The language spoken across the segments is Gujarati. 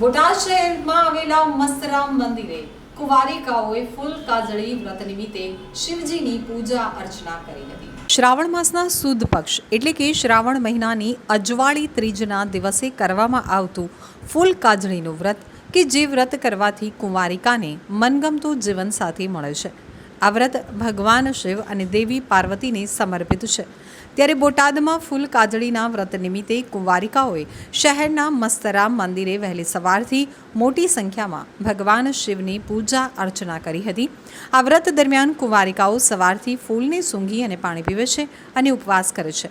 બોટાદ શહેરમાં આવેલા મસ્તરામ મંદિરે કુંવારિકાઓએ ફૂલ કાજળી વ્રત નિમિત્તે શિવજીની પૂજા અર્ચના કરી હતી. શ્રાવણ માસના સુદ પક્ષ એટલે કે શ્રાવણ મહિનાની અજવાળી ત્રીજના દિવસે કરવામાં આવતું ફૂલ કાજળીનું વ્રત, કે જે વ્રત કરવાથી કુંવારિકાને મનગમતું જીવન સાથી મળે છે. આ વ્રત ભગવાન શિવ અને દેવી પાર્વતીને સમર્પિત છે. ત્યારે બોટાદમાં ફૂલ કાજળીના વ્રત નિમિત્તે કુંવારિકાઓએ શહેરના મસ્તરામ મંદિરે વહેલી સવારથી મોટી સંખ્યામાં ભગવાન શિવની પૂજા અર્ચના કરી હતી. આ વ્રત દરમિયાન કુંવારિકાઓ સવારથી ફૂલને સૂંઘી અને પાણી પીવે છે અને ઉપવાસ કરે છે.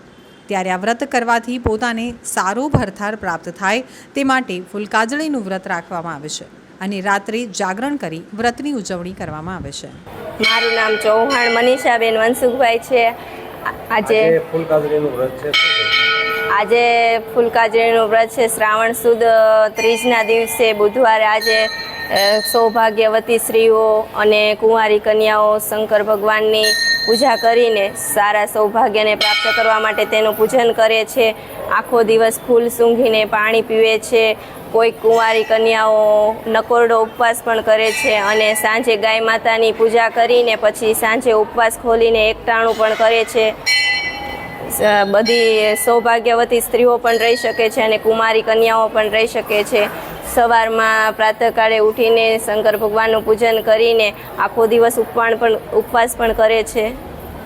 ત્યારે આ વ્રત કરવાથી પોતાને સારો ભરથાર પ્રાપ્ત થાય તે માટે ફૂલ કાજળીનું વ્રત રાખવામાં આવે છે. અને રાત્રે જાગરણ કરી વ્રતની ઉજવણી કરવામાં આવે છે. મારું નામ ચૌહાણ મનીષાબેન વનસુખભાઈ છે. આજે આજે ફૂલકાજરીનું વ્રત છે આજે ફૂલકાજળીનું વ્રત છે. શ્રાવણ સુદ ત્રીજના દિવસે બુધવારે આજે સૌભાગ્યવતી સ્ત્રીઓ અને કુંવારી કન્યાઓ શંકર ભગવાનની પૂજા કરીને સારા સૌભાગ્યને પ્રાપ્ત કરવા માટે તેનું પૂજન કરે છે. આખો દિવસ ફૂલ સૂંઘીને પાણી પીવે છે. કોઈ કુંવારી કન્યાઓ નકોરડો ઉપવાસ પણ કરે છે અને સાંજે ગાય માતાની પૂજા કરીને પછી સાંજે ઉપવાસ ખોલીને એકટાણું પણ કરે છે. બધી સૌભાગ્યવતી સ્ત્રીઓ પણ રહી શકે છે અને કુમારી કન્યાઓ પણ રહી શકે છે. સવારમાં પ્રાતઃકાળે ઉઠીને શંકર ભગવાનનું પૂજન કરીને આખો દિવસ ઉપવાસ પણ ઉપવાસ પણ કરે છે.